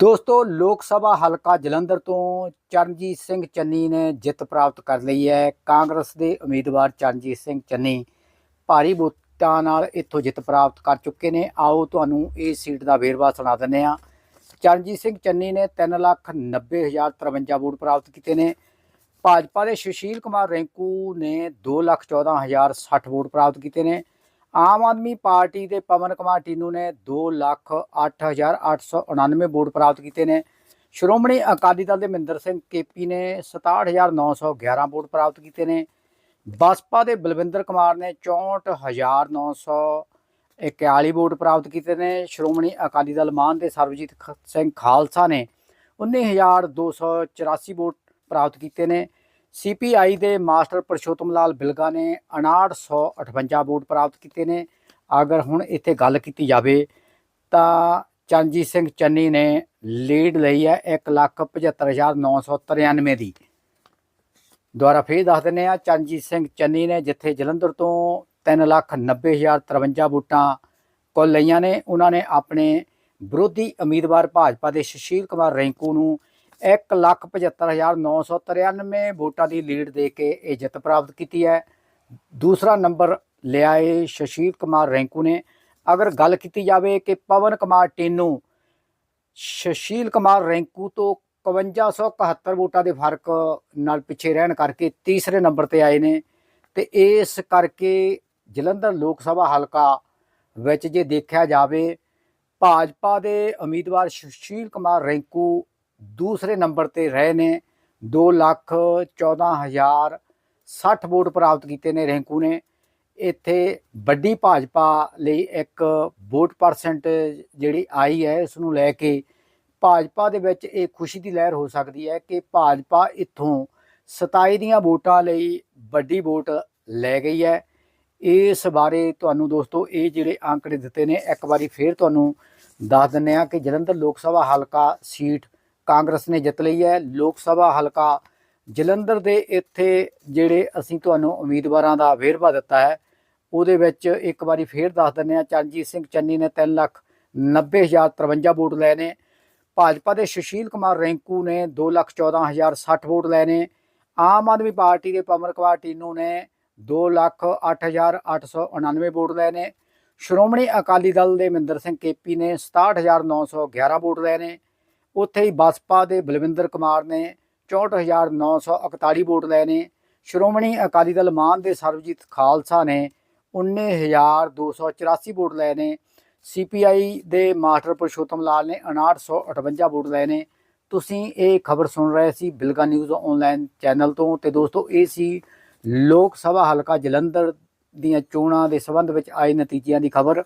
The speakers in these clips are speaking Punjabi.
ਦੋਸਤੋ, ਲੋਕ ਸਭਾ ਹਲਕਾ ਜਲੰਧਰ ਤੋਂ ਚਰਨਜੀਤ ਸਿੰਘ ਚੰਨੀ ਨੇ ਜਿੱਤ ਪ੍ਰਾਪਤ ਕਰ ਲਈ ਹੈ। ਕਾਂਗਰਸ ਦੇ ਉਮੀਦਵਾਰ ਚਰਨਜੀਤ ਸਿੰਘ ਚੰਨੀ ਭਾਰੀ ਵੋਟਾਂ ਨਾਲ ਇੱਥੋਂ ਜਿੱਤ ਪ੍ਰਾਪਤ ਕਰ ਚੁੱਕੇ ਨੇ। ਆਓ ਤੁਹਾਨੂੰ ਇਸ ਸੀਟ ਦਾ ਵੇਰਵਾ ਸੁਣਾ ਦਿੰਦੇ ਹਾਂ। ਚਰਨਜੀਤ ਸਿੰਘ ਚੰਨੀ ਨੇ 390053 ਵੋਟ ਪ੍ਰਾਪਤ ਕੀਤੇ ਨੇ। ਭਾਜਪਾ ਦੇ ਸੁਸ਼ੀਲ ਕੁਮਾਰ ਰੈਂਕੂ ਨੇ 214060 ਵੋਟ ਪ੍ਰਾਪਤ ਕੀਤੇ ਨੇ। ਆਮ ਆਦਮੀ ਪਾਰਟੀ ਦੇ ਪਵਨ ਕੁਮਾਰ ਟੀਨੂ ਨੇ 208899 ਵੋਟ ਪ੍ਰਾਪਤ ਕੀਤੇ ਨੇ। ਸ਼੍ਰੋਮਣੀ ਅਕਾਲੀ ਦਲ ਦੇ ਮਹਿੰਦਰ ਸਿੰਘ ਕੇਪੀ ਨੇ 67911 ਵੋਟ ਪ੍ਰਾਪਤ ਕੀਤੇ ਨੇ। ਬਸਪਾ ਦੇ ਬਲਵਿੰਦਰ ਕੁਮਾਰ ਨੇ 64941 ਵੋਟ ਪ੍ਰਾਪਤ ਕੀਤੇ ਨੇ। ਸ਼੍ਰੋਮਣੀ ਅਕਾਲੀ ਦਲ ਮਾਨ ਦੇ ਸਰਬਜੀਤ ਖ- ਸਿੰਘ ਖਾਲਸਾ ਨੇ 19284 ਵੋਟ ਪ੍ਰਾਪਤ ਕੀਤੇ ਨੇ। ਸੀਪੀਆਈ ਦੇ ਮਾਸਟਰ ਪਰਸ਼ੋਤਮ ਲਾਲ ਬਿਲਗਾ ਨੇ 5958 ਵੋਟ ਪ੍ਰਾਪਤ ਕੀਤੇ ਨੇ। ਅਗਰ ਹੁਣ ਇੱਥੇ ਗੱਲ ਕੀਤੀ ਜਾਵੇ ਤਾਂ ਚਰਨਜੀਤ ਸਿੰਘ ਚੰਨੀ ਨੇ ਲੀਡ ਲਈ ਹੈ 175993 ਦੀ। ਦੁਆਰਾ ਫੇਰ ਦੱਸ ਦਿੰਦੇ ਆ ਚਰਨਜੀਤ ਸਿੰਘ ਚੰਨੀ ਨੇ ਜਿੱਥੇ ਜਲੰਧਰ ਤੋਂ 390053 ਵੋਟਾਂ ਕੋਲ ਲਈਆਂ ਨੇ, ਉਹਨਾਂ ਨੇ ਆਪਣੇ ਵਿਰੋਧੀ ਉਮੀਦਵਾਰ ਭਾਜਪਾ ਦੇ ਸੁਸ਼ੀਲ ਕੁਮਾਰ ਰੈਂਕੂ ਨੂੰ 175993 ਵੋਟਾਂ ਦੀ ਲੀਡ ਦੇ ਕੇ ਇਹ ਜਿੱਤ ਪ੍ਰਾਪਤ ਕੀਤੀ ਹੈ। ਦੂਸਰਾ ਨੰਬਰ ਲਿਆ ਏ ਸੁਸ਼ੀਲ ਕੁਮਾਰ ਰੈਂਕੂ ਨੇ। ਅਗਰ ਗੱਲ ਕੀਤੀ ਜਾਵੇ ਕਿ ਪਵਨ ਕੁਮਾਰ ਟੀਨੂ, ਸੁਸ਼ੀਲ ਕੁਮਾਰ ਰੈਂਕੂ ਤੋਂ 5171 ਵੋਟਾਂ ਦੇ ਫ਼ਰਕ ਨਾਲ ਪਿੱਛੇ ਰਹਿਣ ਕਰਕੇ ਤੀਸਰੇ ਨੰਬਰ ਤੇ ਆਏ ਨੇ। ਤੇ ਇਸ ਕਰਕੇ ਜਲੰਧਰ ਲੋਕ ਸਭਾ ਹਲਕਾ ਵਿੱਚ ਜੇ ਦੇਖਿਆ ਜਾਵੇ, ਭਾਜਪਾ ਦੇ ਉਮੀਦਵਾਰ ਸੁਸ਼ੀਲ ਕੁਮਾਰ ਰੈਂਕੂ ਦੂਸਰੇ ਨੰਬਰ ਤੇ ਰਹੇ ਨੇ। 2 ਲੱਖ 14000 60 ਵੋਟ ਪ੍ਰਾਪਤ ਕੀਤੇ ਨੇ ਰੈਂਕੂ ਨੇ। ਇੱਥੇ ਵੱਡੀ ਭਾਜਪਾ ਲਈ ਇੱਕ ਵੋਟ ਪਰਸੈਂਟੇਜ ਜਿਹੜੀ ਆਈ ਹੈ, ਇਸ ਨੂੰ ਲੈ ਕੇ ਭਾਜਪਾ ਦੇ ਵਿੱਚ ਇਹ ਖੁਸ਼ੀ ਦੀ ਲਹਿਰ ਹੋ ਸਕਦੀ ਹੈ ਕਿ ਭਾਜਪਾ ਇੱਥੋਂ 27 ਦੀਆਂ ਵੋਟਾਂ ਲਈ ਵੱਡੀ ਵੋਟ ਲੈ ਗਈ ਹੈ। ਇਸ ਬਾਰੇ ਤੁਹਾਨੂੰ ਦੋਸਤੋ, ਇਹ ਜਿਹੜੇ ਅੰਕੜੇ ਦਿੱਤੇ ਨੇ, ਇੱਕ ਵਾਰੀ ਫੇਰ ਤੁਹਾਨੂੰ ਦੱਸ ਦਿੰਨੇ ਆ ਕਿ ਜਲੰਧਰ ਲੋਕ ਸਭਾ ਹਲਕਾ ਸੀਟ ਕਾਂਗਰਸ ਨੇ ਜਿੱਤ ਲਈ ਹੈ। ਲੋਕ ਸਭਾ ਹਲਕਾ ਜਲੰਧਰ ਦੇ ਇੱਥੇ ਜਿਹੜੇ ਅਸੀਂ ਤੁਹਾਨੂੰ ਉਮੀਦਵਾਰਾਂ ਦਾ ਵੇਰਵਾ ਦਿੱਤਾ ਹੈ, ਉਹਦੇ ਵਿੱਚ ਇੱਕ ਵਾਰੀ ਫੇਰ ਦੱਸ ਦਿੰਨੇ ਆ ਚਰਨਜੀਤ ਸਿੰਘ ਚੰਨੀ ਨੇ 3 ਲੱਖ 90053 ਵੋਟ ਲਏ ਨੇ। ਭਾਜਪਾ ਦੇ ਸੁਸ਼ੀਲ ਕੁਮਾਰ ਰੈਂਕੂ ਨੇ 2 ਲੱਖ 14060 ਵੋਟ ਲਏ ਨੇ। ਆਮ ਆਦਮੀ ਪਾਰਟੀ ਦੇ ਪਵਨ ਕੁਮਾਰ ਟੀਨੂ ਨੇ 2 ਲੱਖ 8899 ਵੋਟ ਲਏ ਨੇ। ਸ਼੍ਰੋਮਣੀ ਅਕਾਲੀ ਦਲ ਦੇ ਮਹਿੰਦਰ ਸਿੰਘ ਕੇਪੀ ਨੇ 67911 ਵੋਟ ਲਏ ਨੇ। ਉੱਥੇ ਹੀ ਬਸਪਾ ਦੇ ਬਲਵਿੰਦਰ ਕੁਮਾਰ ਨੇ 64941 ਵੋਟ ਲਏ ਨੇ। ਸ਼੍ਰੋਮਣੀ ਅਕਾਲੀ ਦਲ ਮਾਨ ਦੇ ਸਰਬਜੀਤ ਖਾਲਸਾ ਨੇ 19284 ਵੋਟ ਲਏ ਨੇ। ਸੀਪੀਆਈ ਦੇ ਮਾਸਟਰ ਪੁਰਸ਼ੋਤਮ ਲਾਲ ਨੇ 5958 ਵੋਟ ਲਏ ਨੇ। ਤੁਸੀਂ ਇਹ ਖਬਰ ਸੁਣ ਰਹੇ ਸੀ ਬਿਲਗਾ ਨਿਊਜ਼ ਆਨਲਾਈਨ ਚੈਨਲ ਤੋਂ ਤੇ ਦੋਸਤੋ ਇਹ ਸੀ ਲੋਕ ਸਭਾ ਹਲਕਾ ਜਲੰਧਰ ਦੀਆਂ ਚੋਣਾਂ ਦੇ ਸੰਬੰਧ ਵਿੱਚ ਆਏ ਨਤੀਜਿਆਂ ਦੀ ਖਬਰ।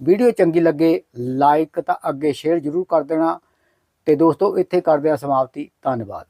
ਵੀਡੀਓ ਚੰਗੀ ਲੱਗੇ ਲਾਈਕ ਤਾਂ ਅੱਗੇ ਸ਼ੇਅਰ ਜ਼ਰੂਰ ਕਰ ਦੇਣਾ। ਤੇ ਦੋਸਤੋ ਇੱਥੇ ਕਰਦੇ ਆ ਸਮਾਪਤੀ। ਧੰਨਵਾਦ।